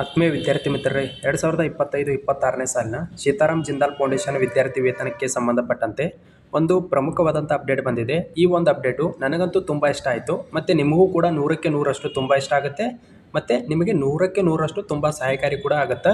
ಆತ್ಮೀಯ ವಿದ್ಯಾರ್ಥಿ ಮಿತ್ರರೇ, ಎರಡು ಸಾವಿರದ ಇಪ್ಪತ್ತೈದು ಇಪ್ಪತ್ತಾರನೇ ಸಾಲಿನ ಸೀತಾರಾಮ್ ಜಿಂದಾಲ್ ಫೌಂಡೇಶನ್ ವಿದ್ಯಾರ್ಥಿ ವೇತನಕ್ಕೆ ಸಂಬಂಧಪಟ್ಟಂತೆ ಒಂದು ಪ್ರಮುಖವಾದಂಥ ಅಪ್ಡೇಟ್ ಬಂದಿದೆ. ಈ ಒಂದು ಅಪ್ಡೇಟು ನನಗಂತೂ ತುಂಬ ಇಷ್ಟ ಆಯಿತು. ಮತ್ತು ನಿಮಗೂ ಕೂಡ ನೂರಕ್ಕೆ ನೂರಷ್ಟು ತುಂಬ ಇಷ್ಟ ಆಗುತ್ತೆ. ಮತ್ತು ನಿಮಗೆ ನೂರಕ್ಕೆ ನೂರಷ್ಟು ತುಂಬ ಸಹಾಯಕಾರಿ ಕೂಡ ಆಗುತ್ತೆ.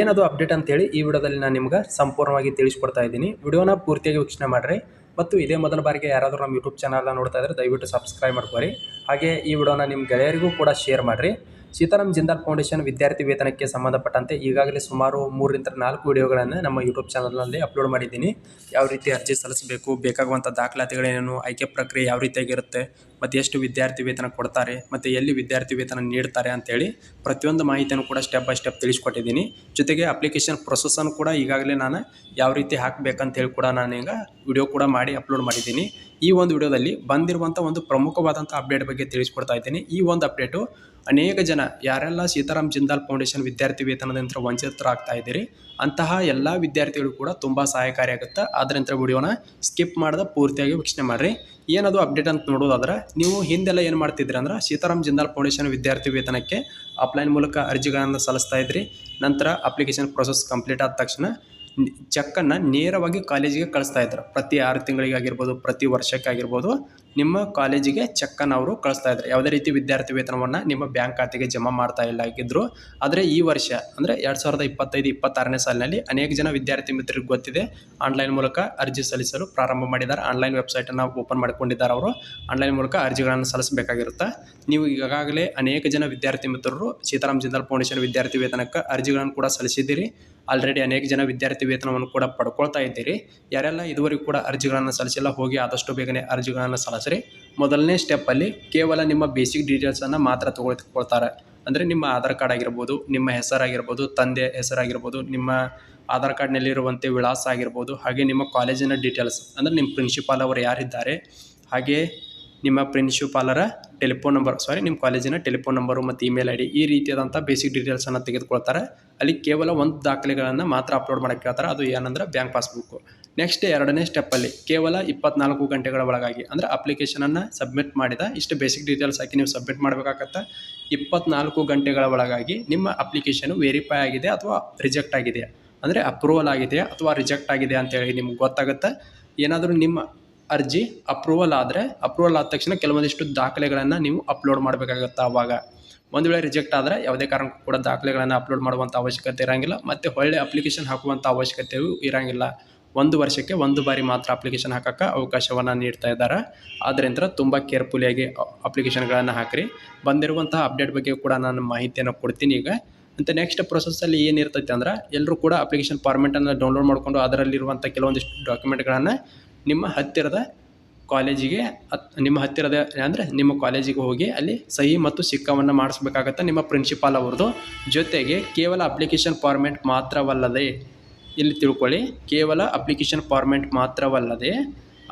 ಏನದು ಅಪ್ಡೇಟ್ ಅಂತೇಳಿ ಈ ವಿಡಿಯೋದಲ್ಲಿ ನಾನು ನಿಮ್ಗೆ ಸಂಪೂರ್ಣವಾಗಿ ತಿಳಿಸ್ಕೊಡ್ತಾ ಇದ್ದೀನಿ. ವಿಡಿಯೋನ ಪೂರ್ತಿಯಾಗಿ ವೀಕ್ಷಣೆ ಮಾಡಿರಿ. ಮತ್ತು ಇದೇ ಮೊದಲ ಬಾರಿಗೆ ಯಾರಾದರೂ ನಮ್ಮ ಯೂಟ್ಯೂಬ್ ಚಾನಲ್ನ ನೋಡ್ತಾ ಇದ್ದರೆ ದಯವಿಟ್ಟು ಸಬ್ಸ್ಕ್ರೈಬ್ ಮಾಡ್ಕೊರಿ. ಹಾಗೆ ಈ ವಿಡಿಯೋನ ನಿಮ್ಮ ಗೆಳೆಯರಿಗೂ ಕೂಡ ಶೇರ್ ಮಾಡಿರಿ. ಸೀತಾರಾಮ್ ಜಿಂದಾಲ್ ಫೌಂಡೇಶನ್ ವಿದ್ಯಾರ್ಥಿ ವೇತನಕ್ಕೆ ಸಂಬಂಧಪಟ್ಟಂತೆ ಈಗಾಗಲೇ ಸುಮಾರು ಮೂರರಿಂದ ನಾಲ್ಕು ವಿಡಿಯೋಗಳನ್ನು ನಮ್ಮ ಯೂಟ್ಯೂಬ್ ಚಾನಲ್ನಲ್ಲಿ ಅಪ್ಲೋಡ್ ಮಾಡಿದ್ದೀನಿ. ಯಾವ ರೀತಿ ಅರ್ಜಿ ಸಲ್ಲಿಸಬೇಕು, ಬೇಕಾಗುವಂಥ ದಾಖಲಾತಿಗಳೇನು ಆಯ್ಕೆ ಪ್ರಕ್ರಿಯೆ ಯಾವ ರೀತಿಯಾಗಿರುತ್ತೆ ಮತ್ತು ಎಷ್ಟು ವಿದ್ಯಾರ್ಥಿ ವೇತನ ಕೊಡ್ತಾರೆ ಮತ್ತು ಎಲ್ಲಿ ವಿದ್ಯಾರ್ಥಿ ವೇತನ ನೀಡ್ತಾರೆ ಅಂತೇಳಿ ಪ್ರತಿಯೊಂದು ಮಾಹಿತಿಯನ್ನು ಕೂಡ ಸ್ಟೆಪ್ ಬೈ ಸ್ಟೆಪ್ ತಿಳಿಸ್ಕೊಟ್ಟಿದ್ದೀನಿ. ಜೊತೆಗೆ ಅಪ್ಲಿಕೇಶನ್ ಪ್ರೊಸೆಸನ್ನು ಕೂಡ ಈಗಾಗಲೇ ನಾನು ಯಾವ ರೀತಿ ಹಾಕಬೇಕಂತೇಳಿ ಕೂಡ ನಾನು ಈಗ ವಿಡಿಯೋ ಕೂಡ ಮಾಡಿ ಅಪ್ಲೋಡ್ ಮಾಡಿದ್ದೀನಿ. ಈ ಒಂದು ವಿಡಿಯೋದಲ್ಲಿ ಬಂದಿರುವಂಥ ಒಂದು ಪ್ರಮುಖವಾದಂಥ ಅಪ್ಡೇಟ್ ಬಗ್ಗೆ ತಿಳಿಸ್ಕೊಡ್ತಾ ಇದ್ದೀನಿ. ಈ ಒಂದು ಅಪ್ಡೇಟು ಅನೇಕ ಜನ ಯಾರೆಲ್ಲ ಸೀತಾರಾಮ್ ಜಿಂದಾಲ್ ಫೌಂಡೇಶನ್ ವಿದ್ಯಾರ್ಥಿ ವೇತನದಿಂದ ವಂಚಿತರಾಗ್ತಾ ಇದ್ದೀರಿ, ಅಂತಹ ಎಲ್ಲ ವಿದ್ಯಾರ್ಥಿಗಳು ಕೂಡ ತುಂಬ ಸಹಾಯಕಾರಿಯಾಗುತ್ತೆ ಆದ್ದರಿಂದ ವಿಡಿಯೋನ ಸ್ಕಿಪ್ ಮಾಡದೆ ಪೂರ್ತಿಯಾಗಿ ವೀಕ್ಷಣೆ ಮಾಡಿರಿ. ಏನದು ಅಪ್ಡೇಟ್ ಅಂತ ನೋಡೋದಾದ್ರೆ ನೀವು ಹಿಂದೆಲ್ಲ ಏನು ಮಾಡ್ತಿದ್ರಿ ಅಂದ್ರೆ ಸೀತಾರಾಮ್ ಜಿಂದಾಲ್ ಫೌಂಡೇಶನ್ ವಿದ್ಯಾರ್ಥಿ ವೇತನಕ್ಕೆ ಆಫ್ಲೈನ್ ಮೂಲಕ ಅರ್ಜಿಗಳನ್ನು ಸಲ್ಲಿಸ್ತಾ ಇದ್ರಿ. ನಂತರ ಅಪ್ಲಿಕೇಶನ್ ಪ್ರೊಸೆಸ್ ಕಂಪ್ಲೀಟ್ ಆದ ತಕ್ಷಣ ಚೆಕ್ಕನ್ನು ನೇರವಾಗಿ ಕಾಲೇಜಿಗೆ ಕಳಿಸ್ತಾ ಇದ್ರು. ಪ್ರತಿ ಆರು ತಿಂಗಳಿಗೆ ಆಗಿರ್ಬೋದು ಪ್ರತಿ ವರ್ಷಕ್ಕೆ ಆಗಿರ್ಬೋದು ನಿಮ್ಮ ಕಾಲೇಜಿಗೆ ಚೆಕ್ಕನ್ನು ಅವರು ಕಳಿಸ್ತಾ ಇದ್ರು. ಯಾವುದೇ ರೀತಿ ವಿದ್ಯಾರ್ಥಿ ವೇತನವನ್ನು ನಿಮ್ಮ ಬ್ಯಾಂಕ್ ಖಾತೆಗೆ ಜಮಾ ಮಾಡ್ತಾ ಇಲ್ಲ ಆಗಿದ್ದರು ಆದರೆ ಈ ವರ್ಷ, ಅಂದರೆ ಎರಡು ಸಾವಿರದ ಇಪ್ಪತ್ತೈದು, ಇಪ್ಪತ್ತಾರನೇ ಸಾಲಿನಲ್ಲಿ ಅನೇಕ ಜನ ವಿದ್ಯಾರ್ಥಿ ಮಿತ್ರರಿಗೆ ಗೊತ್ತಿದೆ, ಆನ್ಲೈನ್ ಮೂಲಕ ಅರ್ಜಿ ಸಲ್ಲಿಸಲು ಪ್ರಾರಂಭ ಮಾಡಿದ್ದಾರೆ. ಆನ್ಲೈನ್ ವೆಬ್ಸೈಟನ್ನು ಓಪನ್ ಮಾಡಿಕೊಂಡಿದ್ದಾರೆ ಅವರು. ಆನ್ಲೈನ್ ಮೂಲಕ ಅರ್ಜಿಗಳನ್ನು ಸಲ್ಲಿಸಬೇಕಾಗಿರುತ್ತೆ. ನೀವು ಈಗಾಗಲೇ ಅನೇಕ ಜನ ವಿದ್ಯಾರ್ಥಿ ಮಿತ್ರರು ಸೀತಾರಾಮ್ ಜಿಂದಾಲ್ ಫೌಂಡೇಶನ್ ವಿದ್ಯಾರ್ಥಿ ವೇತನಕ್ಕೆ ಅರ್ಜಿಗಳನ್ನು ಕೂಡ ಸಲ್ಲಿಸಿದ್ದೀರಿ. ಆಲ್ರೆಡಿ ಅನೇಕ ಜನ ವಿದ್ಯಾರ್ಥಿ ವೇತನವನ್ನು ಕೂಡ ಪಡ್ಕೊಳ್ತಾ ಇದ್ದೀರಿ. ಯಾರೆಲ್ಲ ಇದುವರೆಗೂ ಕೂಡ ಅರ್ಜಿಗಳನ್ನು ಸಲ್ಲಿಸಿಲ್ಲ, ಹೋಗಿ ಆದಷ್ಟು ಬೇಗನೆ ಅರ್ಜಿಗಳನ್ನು ಸಲ್ಲಿಸ್ರಿ. ಮೊದಲನೇ ಸ್ಟೆಪ್ಪಲ್ಲಿ ಕೇವಲ ನಿಮ್ಮ ಬೇಸಿಕ್ ಡೀಟೇಲ್ಸನ್ನು ಮಾತ್ರ ತಗೊಳ್ಕೊಳ್ತಾರೆ. ಅಂದರೆ ನಿಮ್ಮ ಆಧಾರ್ ಕಾರ್ಡ್ ಆಗಿರ್ಬೋದು, ನಿಮ್ಮ ಹೆಸರಾಗಿರ್ಬೋದು ತಂದೆ ಹೆಸರಾಗಿರ್ಬೋದು ನಿಮ್ಮ ಆಧಾರ್ ಕಾರ್ಡ್ನಲ್ಲಿರುವಂತೆ ವಿಳಾಸ ಆಗಿರ್ಬೋದು, ಹಾಗೆ ನಿಮ್ಮ ಕಾಲೇಜಿನ ಡೀಟೇಲ್ಸ್ ಅಂದರೆ ನಿಮ್ಮ ಪ್ರಿನ್ಸಿಪಾಲ್ ಅವರು ಯಾರಿದ್ದಾರೆ, ಹಾಗೆ ನಿಮ್ಮ ಪ್ರಿನ್ಸಿಪಾಲರ ಟೆಲಿಫೋನ್ ನಂಬರ್ ಸಾರಿ ನಿಮ್ಮ ಕಾಲೇಜಿನ ಟೆಲಿಫೋನ್ ನಂಬರು ಮತ್ತು ಇಮೇಲ್ ಐ ಡಿ ಈ ರೀತಿಯಾದಂಥ ಬೇಸಿಕ್ ಡೀಟೇಲ್ಸನ್ನು ತೆಗೆದುಕೊಳ್ತಾರೆ. ಅಲ್ಲಿ ಕೇವಲ ಒಂದು ದಾಖಲೆಗಳನ್ನು ಮಾತ್ರ ಅಪ್ಲೋಡ್ ಮಾಡೋಕ್ಕೆ ಹೇಳ್ತಾರೆ ಅದು ಏನಂದ್ರೆ ಬ್ಯಾಂಕ್ ಪಾಸ್ಬುಕ್ಕು ನೆಕ್ಸ್ಟ್ ಎರಡನೇ ಸ್ಟೆಪ್ಪಲ್ಲಿ ಕೇವಲ ಇಪ್ಪತ್ನಾಲ್ಕು ಗಂಟೆಗಳ ಒಳಗಾಗಿ ಅಂದರೆ ಅಪ್ಲಿಕೇಶನನ್ನು ಸಬ್ಮಿಟ್ ಮಾಡಿದ ಇಷ್ಟು ಬೇಸಿಕ್ ಡೀಟೇಲ್ಸ್ ಹಾಕಿ ನೀವು ಸಬ್ಮಿಟ್ ಮಾಡಬೇಕಾಗತ್ತೆ. ಇಪ್ಪತ್ನಾಲ್ಕು ಗಂಟೆಗಳ ಒಳಗಾಗಿ ನಿಮ್ಮ ಅಪ್ಲಿಕೇಶನು ವೆರಿಫೈ ಆಗಿದೆ ಅಥವಾ ರಿಜೆಕ್ಟ್ ಆಗಿದೆ. ಅಂದರೆ ಅಪ್ರೂವಲ್ ಆಗಿದೆಯಾ ಅಥವಾ ರಿಜೆಕ್ಟ್ ಆಗಿದೆ ಅಂತೇಳಿ ನಿಮ್ಗೆ ಗೊತ್ತಾಗುತ್ತೆ. ಏನಾದರೂ ನಿಮ್ಮ ಅರ್ಜಿ ಅಪ್ರೂವಲ್ ಆದರೆ ಅಪ್ರೂವಲ್ ಆದ ತಕ್ಷಣ ಕೆಲವೊಂದಿಷ್ಟು ದಾಖಲೆಗಳನ್ನು ನೀವು ಅಪ್ಲೋಡ್ ಮಾಡಬೇಕಾಗತ್ತೆ ಆವಾಗ ಒಂದು ವೇಳೆ ರಿಜೆಕ್ಟ್ ಆದರೆ ಯಾವುದೇ ಕಾರಣಕ್ಕೂ ಕೂಡ ದಾಖಲೆಗಳನ್ನು ಅಪ್ಲೋಡ್ ಮಾಡುವಂಥ ಅವಶ್ಯಕತೆ ಇರೋಂಗಿಲ್ಲ, ಮತ್ತು ಒಳ್ಳೆ ಅಪ್ಲಿಕೇಶನ್ ಹಾಕುವಂಥ ಅವಶ್ಯಕತೆಯೂ ಇರೋಂಗಿಲ್ಲ. ಒಂದು ವರ್ಷಕ್ಕೆ ಒಂದು ಬಾರಿ ಮಾತ್ರ ಅಪ್ಲಿಕೇಶನ್ ಹಾಕೋಕ್ಕೆ ಅವಕಾಶವನ್ನು ನೀಡ್ತಾ ಇದ್ದಾರೆ. ಆದ್ದರಿಂದ ತುಂಬ ಕೇರ್ಫುಲಿಯಾಗಿ ಅಪ್ಲಿಕೇಶನ್ಗಳನ್ನು ಹಾಕಿರಿ. ಬಂದಿರುವಂತಹ ಅಪ್ಡೇಟ್ ಬಗ್ಗೆ ಕೂಡ ನಾನು ಮಾಹಿತಿಯನ್ನು ಕೊಡ್ತೀನಿ ಈಗ. ಮತ್ತು ನೆಕ್ಸ್ಟ್ ಪ್ರೊಸೆಸ್ಸಲ್ಲಿ ಏನಿರ್ತೈತೆ ಅಂದ್ರೆ ಎಲ್ಲರೂ ಕೂಡ ಅಪ್ಲಿಕೇಶನ್ ಫಾರ್ಮೆಟನ್ನು ಡೌನ್ಲೋಡ್ ಮಾಡಿಕೊಂಡು ಅದರಲ್ಲಿರುವಂಥ ಕೆಲವೊಂದಿಷ್ಟು ಡಾಕ್ಯುಮೆಂಟ್ಗಳನ್ನು ನಿಮ್ಮ ಹತ್ತಿರದ ಕಾಲೇಜಿಗೆ ನಿಮ್ಮ ಹತ್ತಿರದ ಅಂದರೆ ನಿಮ್ಮ ಕಾಲೇಜಿಗೆ ಹೋಗಿ ಅಲ್ಲಿ ಸಹಿ ಮತ್ತು ಸಿಕ್ಕವನ್ನು ಮಾಡಿಸ್ಬೇಕಾಗತ್ತೆ ನಿಮ್ಮ ಪ್ರಿನ್ಸಿಪಾಲ್ ಅವ್ರದ್ದು. ಜೊತೆಗೆ ಕೇವಲ ಅಪ್ಲಿಕೇಶನ್ ಫಾರ್ಮೆಂಟ್ ಮಾತ್ರವಲ್ಲದೆ, ಇಲ್ಲಿ ತಿಳ್ಕೊಳ್ಳಿ, ಕೇವಲ ಅಪ್ಲಿಕೇಶನ್ ಫಾರ್ಮೆಂಟ್ ಮಾತ್ರವಲ್ಲದೆ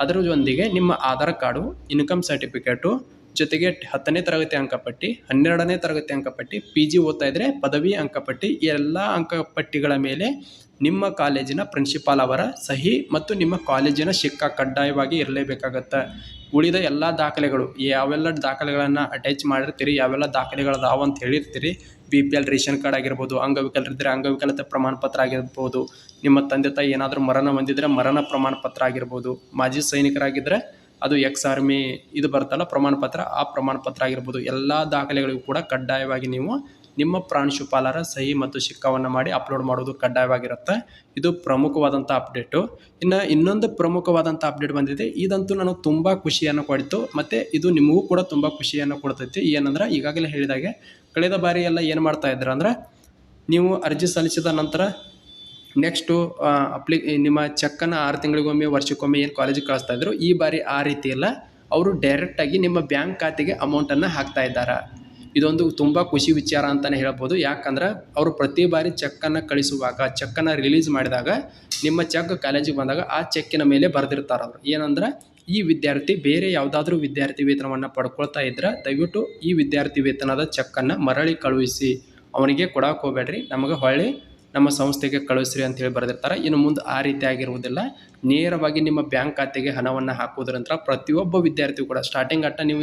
ಅದರೊಂದಿಗೆ ನಿಮ್ಮ ಆಧಾರ್ ಕಾರ್ಡು, ಇನ್ಕಮ್ ಸರ್ಟಿಫಿಕೇಟು, ಜೊತೆಗೆ ಹತ್ತನೇ ತರಗತಿ ಅಂಕಪಟ್ಟಿ, ಹನ್ನೆರಡನೇ ತರಗತಿ ಅಂಕಪಟ್ಟಿ, ಪಿ ಜಿ ಓದ್ತಾ ಇದ್ದರೆ ಪದವಿ ಅಂಕಪಟ್ಟಿ ಎಲ್ಲ ಅಂಕಪಟ್ಟಿಗಳ ಮೇಲೆ ನಿಮ್ಮ ಕಾಲೇಜಿನ ಪ್ರಿನ್ಸಿಪಾಲ್ ಅವರ ಸಹಿ ಮತ್ತು ನಿಮ್ಮ ಕಾಲೇಜಿನ ಶಿಕ್ಕ ಕಡ್ಡಾಯವಾಗಿ ಇರಲೇಬೇಕಾಗತ್ತೆ. ಉಳಿದ ಎಲ್ಲ ದಾಖಲೆಗಳು ಯಾವೆಲ್ಲ ದಾಖಲೆಗಳನ್ನು ಅಟ್ಯಾಚ್ ಮಾಡಿರ್ತೀರಿ, ಯಾವೆಲ್ಲ ದಾಖಲೆಗಳು ಅದಾವ ಅಂತ ಹೇಳಿರ್ತೀರಿ B P L ration card ಆಗಿರ್ಬೋದು ಅಂಗವಿಕಲರಿದ್ದರೆ ಅಂಗವಿಕಲತೆ ಪ್ರಮಾಣ ಪತ್ರ ಆಗಿರ್ಬೋದು, ನಿಮ್ಮ ತಂದೆ ತಾಯಿ ಏನಾದರೂ ಮರಣ ಹೊಂದಿದ್ರೆ ಮರಣ ಪ್ರಮಾಣ ಪತ್ರ ಆಗಿರ್ಬೋದು, ಮಾಜಿ ಸೈನಿಕರಾಗಿದ್ದರೆ ಅದು ಎಕ್ಸ್ ಆರ್ಮಿ ಇದು ಬರ್ತಲ್ಲ ಪ್ರಮಾಣ ಪತ್ರ ಆ ಪ್ರಮಾಣ ಪತ್ರ ಆಗಿರ್ಬೋದು, ಎಲ್ಲ ದಾಖಲೆಗಳಿಗೂ ಕೂಡ ಕಡ್ಡಾಯವಾಗಿ ನೀವು ನಿಮ್ಮ ಪ್ರಾಂಶುಪಾಲರ ಸಹಿ ಮತ್ತು ಶಿಕ್ಕವನ್ನು ಮಾಡಿ ಅಪ್ಲೋಡ್ ಮಾಡೋದು ಕಡ್ಡಾಯವಾಗಿರುತ್ತೆ. ಇದು ಪ್ರಮುಖವಾದಂಥ ಅಪ್ಡೇಟು ಇನ್ನು ಇನ್ನೊಂದು ಪ್ರಮುಖವಾದಂಥ ಅಪ್ಡೇಟ್ ಬಂದಿದೆ. ಇದಂತೂ ನನಗೆ ತುಂಬ ಖುಷಿಯನ್ನು ಕೊಡಿತು. ಮತ್ತು ಇದು ನಿಮಗೂ ಕೂಡ ತುಂಬ ಖುಷಿಯನ್ನು ಕೊಡ್ತೈತಿ. ಏನಂದ್ರೆ ಈಗಾಗಲೇ ಹೇಳಿದಾಗೆ, ಕಳೆದ ಬಾರಿ ಎಲ್ಲ ಏನು ಮಾಡ್ತಾ ಇದ್ರು ಅಂದ್ರೆ, ನೀವು ಅರ್ಜಿ ಸಲ್ಲಿಸಿದ ನಂತರ ನೆಕ್ಸ್ಟು ಅಪ್ಲಿ ನಿಮ್ಮ ಚೆಕ್ಕನ್ನು ಆರು ತಿಂಗಳಿಗೊಮ್ಮೆ, ವರ್ಷಕ್ಕೊಮ್ಮೆ ಏನು ಕಾಲೇಜಿಗೆ ಕಳಿಸ್ತಾ ಇದ್ರು, ಈ ಬಾರಿ ಆ ರೀತಿ ಇಲ್ಲ ಅವರು ಡೈರೆಕ್ಟಾಗಿ ನಿಮ್ಮ ಬ್ಯಾಂಕ್ ಖಾತೆಗೆ ಅಮೌಂಟನ್ನು ಹಾಕ್ತಾ ಇದ್ದಾರೆ. ಇದೊಂದು ತುಂಬ ಖುಷಿ ವಿಚಾರ ಅಂತಲೇ ಹೇಳ್ಬೋದು. ಯಾಕಂದ್ರೆ ಅವರು ಪ್ರತಿ ಬಾರಿ ಚೆಕ್ಕನ್ನು ಕಳಿಸುವಾಗ, ಚೆಕ್ಕನ್ನು ರಿಲೀಸ್ ಮಾಡಿದಾಗ ನಿಮ್ಮ ಚೆಕ್ ಕಾಲೇಜಿಗೆ ಬಂದಾಗ ಆ ಚೆಕ್ಕಿನ ಮೇಲೆ ಬರೆದಿರ್ತಾರೆ ಅವರು. ಏನಂದ್ರೆ ಈ ವಿದ್ಯಾರ್ಥಿ ಬೇರೆ ಯಾವುದಾದ್ರೂ ವಿದ್ಯಾರ್ಥಿ ವೇತನವನ್ನು ಪಡ್ಕೊಳ್ತಾ ಇದ್ರೆ ದಯವಿಟ್ಟು ಈ ವಿದ್ಯಾರ್ಥಿ ವೇತನದ ಚೆಕ್ಕನ್ನು ಮರಳಿ ಕಳುಹಿಸಿ. ಅವನಿಗೆ ಕೊಡಕ್ಕೆ ಹೋಗ್ಬೇಡ್ರಿ, ನಮಗೆ ಹೊಳ್ಳಿ, ನಮ್ಮ ಸಂಸ್ಥೆಗೆ ಕಳಿಸ್ರಿ ಅಂತೇಳಿ ಬರೆದಿರ್ತಾರೆ. ಇನ್ನು ಮುಂದೆ ಆ ರೀತಿ ಆಗಿರುವುದಿಲ್ಲ. ನೇರವಾಗಿ ನಿಮ್ಮ ಬ್ಯಾಂಕ್ ಖಾತೆಗೆ ಹಣವನ್ನು ಹಾಕೋದ್ರಂತರ ಪ್ರತಿಯೊಬ್ಬ ವಿದ್ಯಾರ್ಥಿ ಕೂಡ ಸ್ಟಾರ್ಟಿಂಗ್ ಅಟ್ಟ ನೀವು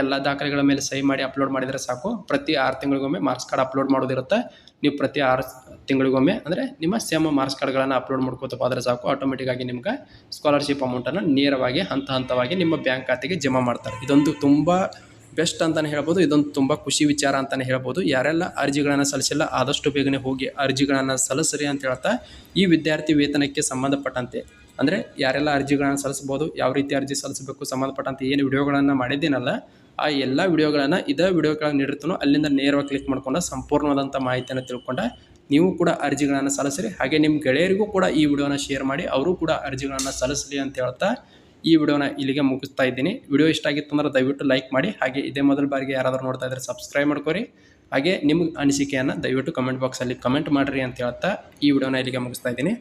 ಎಲ್ಲ ದಾಖಲೆಗಳ ಮೇಲೆ ಸಹಿ ಮಾಡಿ ಅಪ್ಲೋಡ್ ಮಾಡಿದರೆ ಸಾಕು. ಪ್ರತಿ ಆರು ತಿಂಗಳಿಗೊಮ್ಮೆ ಮಾರ್ಕ್ಸ್ ಕಾರ್ಡ್ ಅಪ್ಲೋಡ್ ಮಾಡೋದಿರುತ್ತೆ ನೀವು ಪ್ರತಿ ಆರು ತಿಂಗಳಿಗೊಮ್ಮೆ ಅಂದರೆ ನಿಮ್ಮ ಸೇಮ್ ಮಾರ್ಕ್ಸ್ ಕಾರ್ಡ್ಗಳನ್ನು ಅಪ್ಲೋಡ್ ಮಾಡ್ಕೋತ ಹೋದರೆ ಸಾಕು. ಆಟೋಮೆಟಿಕ್ಕಾಗಿ ನಿಮ್ಗೆ ಸ್ಕಾಲರ್ಶಿಪ್ ಅಮೌಂಟನ್ನು ನೇರವಾಗಿ, ಹಂತ ಹಂತವಾಗಿ ನಿಮ್ಮ ಬ್ಯಾಂಕ್ ಖಾತೆಗೆ ಜಮಾ ಮಾಡ್ತಾರೆ. ಇದೊಂದು ತುಂಬ ಬೆಸ್ಟ್ ಅಂತಲೇ ಹೇಳ್ಬೋದು. ಇದೊಂದು ತುಂಬ ಖುಷಿ ವಿಚಾರ ಅಂತಲೇ ಹೇಳ್ಬೋದು. ಯಾರೆಲ್ಲ ಅರ್ಜಿಗಳನ್ನು ಸಲ್ಲಿಸಿಲ್ಲ, ಆದಷ್ಟು ಬೇಗನೆ ಹೋಗಿ ಅರ್ಜಿಗಳನ್ನು ಸಲ್ಲಿಸ್ರಿ ಅಂತ ಹೇಳ್ತಾ ಈ ವಿದ್ಯಾರ್ಥಿ ವೇತನಕ್ಕೆ ಸಂಬಂಧಪಟ್ಟಂತೆ, ಅಂದರೆ ಯಾರೆಲ್ಲ ಅರ್ಜಿಗಳನ್ನು ಸಲ್ಲಿಸ್ಬೋದು ಯಾವ ರೀತಿ ಅರ್ಜಿ ಸಲ್ಲಿಸಬೇಕು, ಸಂಬಂಧಪಟ್ಟಂತೆ ಏನು ವಿಡಿಯೋಗಳನ್ನು ಮಾಡಿದ್ದೀನಲ್ಲ ಆ ಎಲ್ಲ ವಿಡಿಯೋಗಳನ್ನು ಇದೇ ವಿಡಿಯೋ ಕೆಳಗೆ ನೀಡಿರ್ತಾನೋ ಅಲ್ಲಿಂದ ನೇರವಾಗಿ ಕ್ಲಿಕ್ ಮಾಡ್ಕೊಂಡು ಸಂಪೂರ್ಣವಾದಂಥ ಮಾಹಿತಿಯನ್ನು ತಿಳ್ಕೊಂಡ ನೀವು ಕೂಡ ಅರ್ಜಿಗಳನ್ನು ಸಲ್ಲಿಸಿರಿ. ಹಾಗೆ ನಿಮ್ಮ ಗೆಳೆಯರಿಗೂ ಕೂಡ ಈ ವಿಡಿಯೋನ ಶೇರ್ ಮಾಡಿ ಅವರು ಕೂಡ ಅರ್ಜಿಗಳನ್ನು ಸಲ್ಲಿಸಲಿ ಅಂತ ಹೇಳ್ತಾ ಈ ವಿಡಿಯೋನ ಇಲ್ಲಿಗೆ ಮುಗಿಸ್ತಾ ಇದ್ದೀನಿ. ವಿಡಿಯೋ ಇಷ್ಟ ಆಗಿತ್ತು ಅಂದ್ರೆ ದಯವಿಟ್ಟು ಲೈಕ್ ಮಾಡಿ. ಹಾಗೆ ಇದೇ ಮೊದಲ ಬಾರಿಗೆ ಯಾರಾದರೂ ನೋಡ್ತಾ ಇದ್ದರೆ ಸಬ್ಸ್ಕ್ರೈಬ್ ಮಾಡ್ಕೊರಿ. ಹಾಗೆ ನಿಮ್ಮ ಅನಿಸಿಕೆಯನ್ನು ದಯವಿಟ್ಟು ಕಮೆಂಟ್ ಬಾಕ್ಸಲ್ಲಿ ಕಮೆಂಟ್ ಮಾಡಿರಿ ಅಂತ ಹೇಳ್ತಾ ಈ ವಿಡಿಯೋನ ಇಲ್ಲಿಗೆ ಮುಗಿಸ್ತಾ ಇದ್ದೀನಿ.